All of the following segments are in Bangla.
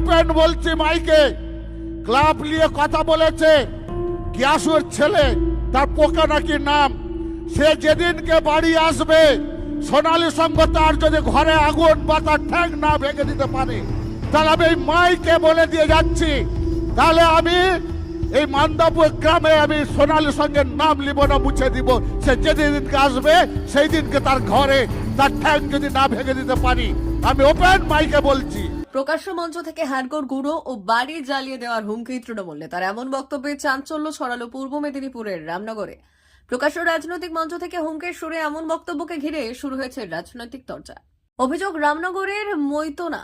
ওপেন বলছি মাইকে ক্লাব নিয়ে কথা বলেছে। গিয়াসুর ছেলে, তার পোকা নাকি নাম? সে যেদিনকে বাড়ি আসবে, সোনালী সঙ্গ তার যদি ঘরে আগুন বা তার ঠ্যাং না ভেঙে দিতে পারে, তাহলে আমি এই মাইকে বলে দিয়ে যাচ্ছি। তাহলে আমি এই মান্দাপুর গ্রামে আমি সোনালী সঙ্গে নাম লিব না, মুছে দিব। সে যেদিনকে আসবে, সেই দিনকে তার ঘরে তার ঠ্যাং যদি না ভেঙে দিতে পারি। আমি ওপেন মাইকে বলছি। প্রকাশ্য মঞ্চ থেকে হাড়গোড় গুঁড়ো ও বাড়ি জ্বালিয়ে দেওয়ার হুমকি তৃণমূলে তার এমন বক্তব্যে চাঞ্চল্য ছড়ালো পূর্ব মেদিনীপুরের রামনগরে। প্রকাশ্য রাজনৈতিক মঞ্চ থেকে হুমকির সুরে এমন বক্তব্যকে ঘিরে শুরু হয়েছে রাজনৈতিক চর্চা। অভিযোগ রামনগরের মৈতনা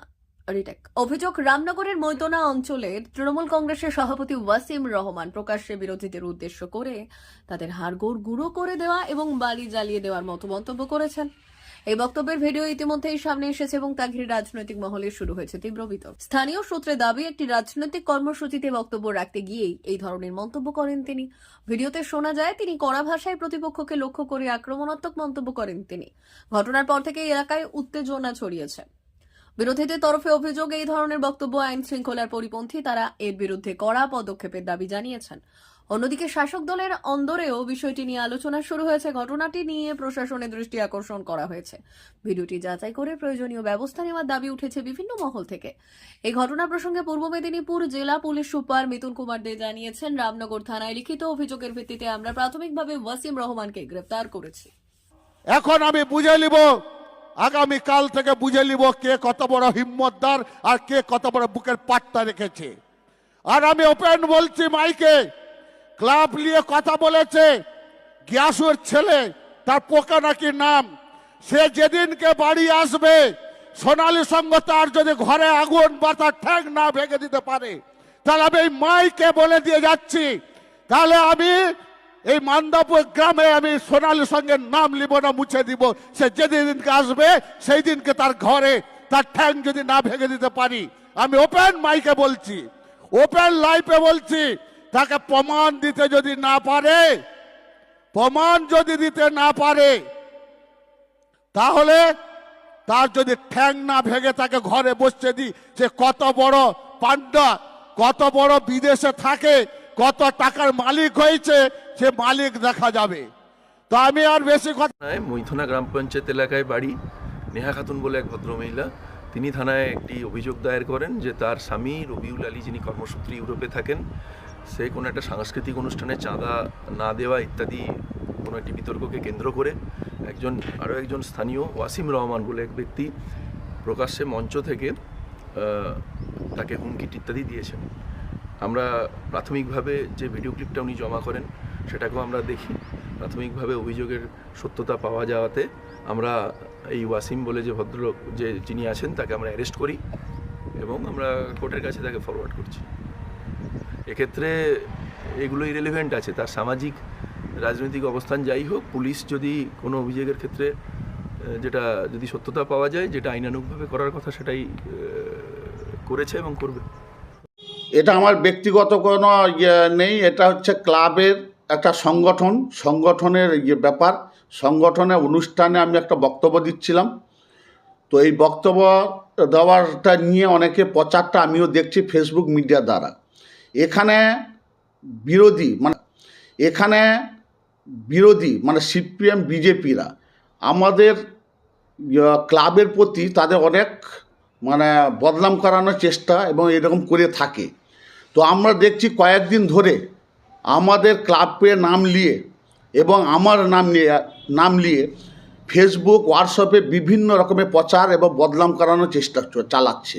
অভিযোগ রামনগরের মৈতনা অঞ্চলে তৃণমূল কংগ্রেসের সভাপতি ওয়াসিম রহমান প্রকাশ্যে বিরোধীদের উদ্দেশ্য করে তাদের হাড়গোড় গুঁড়ো করে দেওয়া এবং বালি জ্বালিয়ে দেওয়ার মতো মন্তব্য করেছেন। এই বক্তব্যের ভিডিও ইতিমধ্যেই সামনে এসেছে এবং তা ঘিরে রাজনৈতিক মহলে শুরু হয়েছে তীব্র বিতর্ক। স্থানীয় সূত্রে দাবি, একটি রাজনৈতিক কর্মসূচিতে বক্তব্য রাখতে গিয়েই এই ধরনের মন্তব্য করেন তিনি। ভিডিওতে শোনা যায়, তিনি কড়া ভাষায় প্রতিপক্ষকে লক্ষ্য করে আক্রমণাত্মক মন্তব্য করেন তিনি। ঘটনার পর থেকে এলাকায় উত্তেজনা ছড়িয়েছে। বিরোধীদের তরফে অভিযোগ, এই ধরনের বক্তব্য আইন শৃঙ্খলার পরিপন্থী তারা এর বিরুদ্ধে কড়া পদক্ষেপের দাবি জানিয়েছেন। অন্যদিকে শাসক দলের অন্দরেও বিষয়টি নিয়ে আলোচনা শুরু হয়েছে। ঘটনাটি নিয়ে প্রশাসনের দৃষ্টি আকর্ষণ করা হয়েছে। ভিডিওটি যাচাই করে প্রয়োজনীয় ব্যবস্থা নেওয়ার দাবি উঠেছে বিভিন্ন মহল থেকে। এই ঘটনা প্রসঙ্গে পূর্ব মেদিনীপুর জেলা পুলিশ সুপার মিতুল কুমার দে জানিয়েছেন, রামনগর থানায় লিখিত অভিযোগের ভিত্তিতে আমরা প্রাথমিকভাবে ওয়াসিম রহমানকে গ্রেপ্তার করেছি। এখন আমি বুঝে নিব আগামী কাল থেকে বুঝে নিব কে কত বড় হিম্মতদার আর কে কত বড় বুকের পাট্টা রেখেছে। আর আমি ওপেন বলছি মাইকে ক্লাব নিয়ে কথা বলেছে। গিয়াসুর ছেলে, তার পোকা নাকি নাম। সে যেদিনকে বাড়ি আসবে, সোনালী সঙ্গ তার যদি ঘরে আগুন বা তার ঠ্যাং না ভেঙে দিতে পারে, তাহলে আমি এই মাইকে বলে দিয়ে যাচ্ছি। তাহলে আমি এই মান্দাপুর গ্রামে আমি সোনালী সঙ্গের নাম লিব না, মুছে দিব। সে যেদিনকে আসবে, সেই দিনকে তার ঘরে তার ঠ্যাং যদি না ভেঙে দিতে পারি। আমি ওপেন মাইকে বলছি ওপেন লাইফে বলছি তাকে প্রমাণ দিতে যদি না পারে, প্রমাণ যদি দিতে না পারে, তাহলে তার যদি ঠ্যাং না ভেঙে তাকে ঘরে বসতে দিই সে কত বড় পান্ডা কত বড় বিদেশে থাকে, কত টাকার মালিক হয়েছে, সে মালিক দেখা যাবে। তো আমি আর বেশি কথা মৈথনা গ্রাম পঞ্চায়েত এলাকায় বাড়ি, নেহা খাতুন বলে এক ভদ্রমহিলা। তিনি থানায় একটি অভিযোগ দায়ের করেন যে তার স্বামী রবিউল আলী, যিনি কর্মসূত্রে ইউরোপে থাকেন সে কোনো একটা সাংস্কৃতিক অনুষ্ঠানে চাঁদা না দেওয়া ইত্যাদি কোনো একটি বিতর্ককে কেন্দ্র করে একজন, আরও একজন স্থানীয় ওয়াসিম রহমান বলে এক ব্যক্তি প্রকাশ্যে মঞ্চ থেকে তাকে হুমকি ইত্যাদি দিয়েছেন। আমরা প্রাথমিকভাবে যে ভিডিও ক্লিপটা উনি জমা করেন, সেটাকেও আমরা দেখি। প্রাথমিকভাবে অভিযোগের সত্যতা পাওয়া যাওয়াতে আমরা এই ওয়াসিম বলে যে ভদ্রলোক, যে যিনি আছেন, তাকে আমরা অ্যারেস্ট করি এবং আমরা কোর্টের কাছে তাকে ফরওয়ার্ড করছি। এক্ষেত্রে এগুলোই রেলেভেন্ট আছে। তার সামাজিক, রাজনৈতিক অবস্থান যাই হোক, পুলিশ যদি কোনো অভিযোগের ক্ষেত্রে যেটা যদি সত্যতা পাওয়া যায়, যেটা আইনানুগভাবে করার কথা সেটাই করেছে এবং করবে। এটা আমার ব্যক্তিগত কোনো ইয়ে নেই। এটা হচ্ছে ক্লাবের একটা সংগঠন। সংগঠনের ইয়ে ব্যাপার। সংগঠনের অনুষ্ঠানে আমি একটা বক্তব্য দিচ্ছিলাম। তো এই বক্তব্য দেওয়ারটা নিয়ে অনেকে প্রচারটা আমিও দেখছি ফেসবুক মিডিয়া দ্বারা। এখানে বিরোধী মানে এখানে বিরোধী মানে সিপিএম, বিজেপিরা আমাদের ক্লাবের প্রতি তাদের অনেক মানে বদনাম করানোর চেষ্টা এবং এরকম করে থাকে। তো আমরা দেখছি কয়েকদিন ধরে আমাদের ক্লাবে নাম নিয়ে এবং আমার নাম নিয়ে নাম নিয়ে ফেসবুক হোয়াটসঅ্যাপে বিভিন্ন রকমের প্রচার এবং বদনাম করানোর চেষ্টা চালাচ্ছে।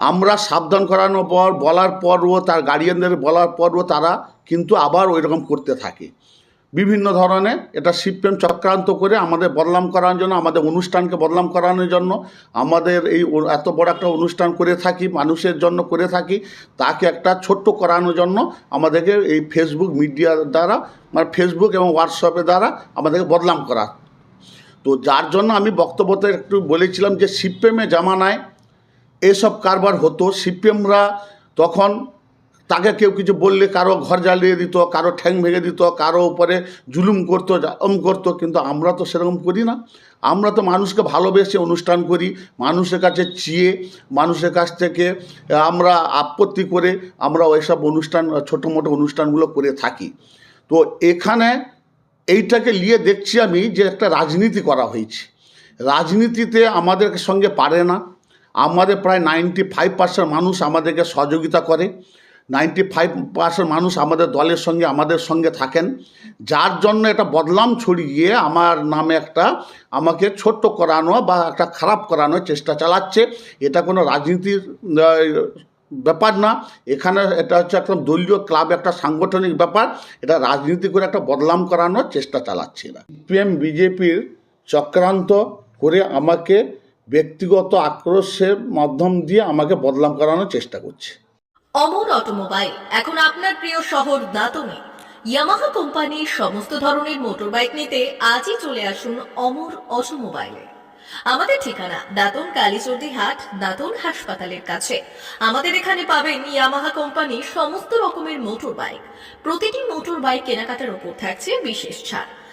আমরা সাবধান করানোর পর, বলার পরও, তার গার্ডিয়ানদের বলার পরও তারা কিন্তু আবার ওই রকম করতে থাকে। বিভিন্ন ধরনের এটা সিপিএম চক্রান্ত করে আমাদের বদনাম করানোর জন্য, আমাদের অনুষ্ঠানকে বদনাম করানোর জন্য, আমাদের এই এত বড় একটা অনুষ্ঠান করে থাকি, মানুষের জন্য করে থাকি, তাকে একটা ছোট্ট করানোর জন্য আমাদেরকে এই ফেসবুক মিডিয়ার দ্বারা মানে ফেসবুক এবং হোয়াটসঅ্যাপের দ্বারা আমাদেরকে বদনাম করা। তো যার জন্য আমি বক্তব্যতে একটু বলেছিলাম যে সিপিএমে জামানায় এসব কারবার হতো। সিপিএমরা তখন তাকে কেউ কিছু বললে কারও ঘর জ্বালিয়ে দিত, কারও ঠ্যাং ভেঙে দিত, কারও উপরে জুলুম করতো, জাম করতো, কিন্তু আমরা তো সেরকম করি না। আমরা তো মানুষকে ভালোবেসে অনুষ্ঠান করি, মানুষের কাছে চিয়ে, মানুষের কাছ থেকে আমরা আপত্তি করে আমরা ওইসব অনুষ্ঠান, ছোটো মোটো অনুষ্ঠানগুলো করে থাকি। তো এখানে এইটাকে নিয়ে দেখছি আমি যে একটা রাজনীতি করা হয়েছে। রাজনীতিতে আমাদের সঙ্গে পারে না। আমাদের প্রায় নাইনটি ফাইভ পার্সেন্ট মানুষ আমাদেরকে সহযোগিতা করে নাইনটি ফাইভ পার্সেন্ট মানুষ আমাদের দলের সঙ্গে, আমাদের সঙ্গে থাকেন। যার জন্য এটা বদলাম ছড়িয়ে আমার নামে একটা আমাকে ছোট্ট করানো বা একটা খারাপ করানোর চেষ্টা চালাচ্ছে। এটা কোনো রাজনীতির ব্যাপার না। এখানে এটা হচ্ছে একটা দলীয় ক্লাব, একটা সাংগঠনিক ব্যাপার। এটা রাজনীতি করে একটা বদলাম করানোর চেষ্টা চালাচ্ছে না সিপিএম বিজেপির চক্রান্ত করে আমাকে ব্যক্তিগত আক্রোশের মাধ্যম দিয়ে আমাকে বদলাম করানোর চেষ্টা করছে। অমর অটোমোবাইল, এখন আপনার প্রিয় শহর দাতনে ইয়ামাহা কোম্পানির সমস্ত ধরনের মোটরবাইক নিতে আজই চলে আসুন অমর অটোমোবাইলে। আমাদের ঠিকানা দাতন কালীচর্দি হাট, দাতন হাসপাতালের কাছে। আমাদের এখানে পাবেন ইয়ামাহা কোম্পানির সমস্ত রকমের মোটর বাইক প্রতিটি মোটর বাইক কেনাকাটার উপর থাকছে বিশেষ ছাড়।